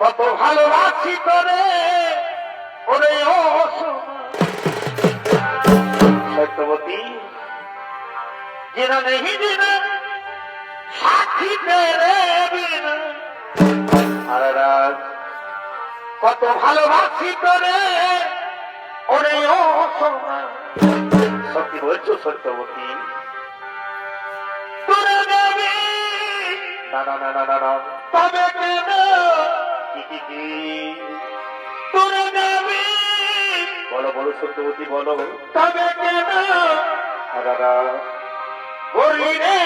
কত ভালোবাসি তোরে ওরে ও সত্যবতী। জিনা সাক্ষী তেরে কত ভালোবাসি তোরে, ওরে ও সত্যি বলছো সত্যবতী? না না না না না না তবে কেন তোরে দেবী বলো বলো, সত্যবতী, বলো। তবে কেন দাদা বলি রে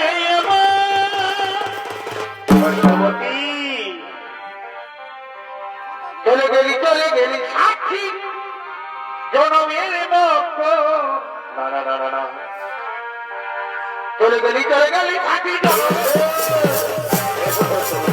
চলে গেলি চলে গেলি সাক্ষী। জনমের মতো না না না না চলে গেলি চলে গেলি সাক্ষী জনমের এসো সত্যবতী,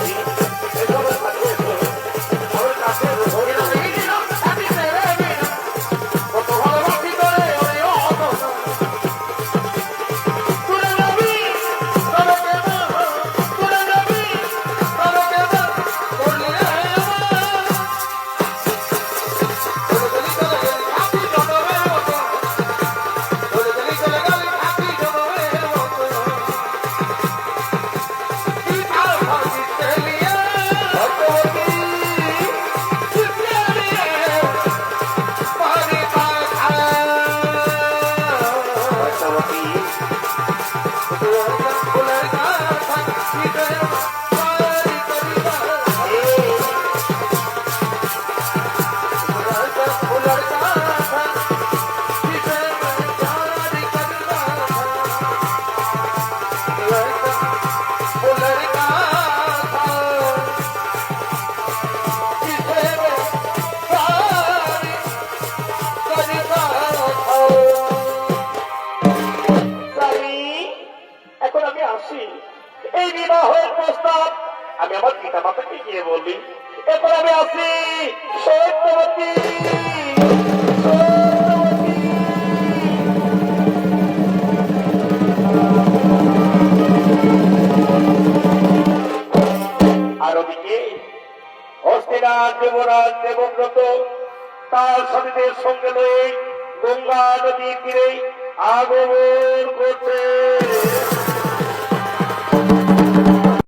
এই বিবাহের প্রস্তাব আমি আমার পিতা মাতাকে গিয়ে বললি এরপর আমি আসি ওদিকে হস্তিরাজ দেবরাজ দেবব্রত তার সতীদের সঙ্গে লয়ে গঙ্গা নদী তীরে আগমন করছে।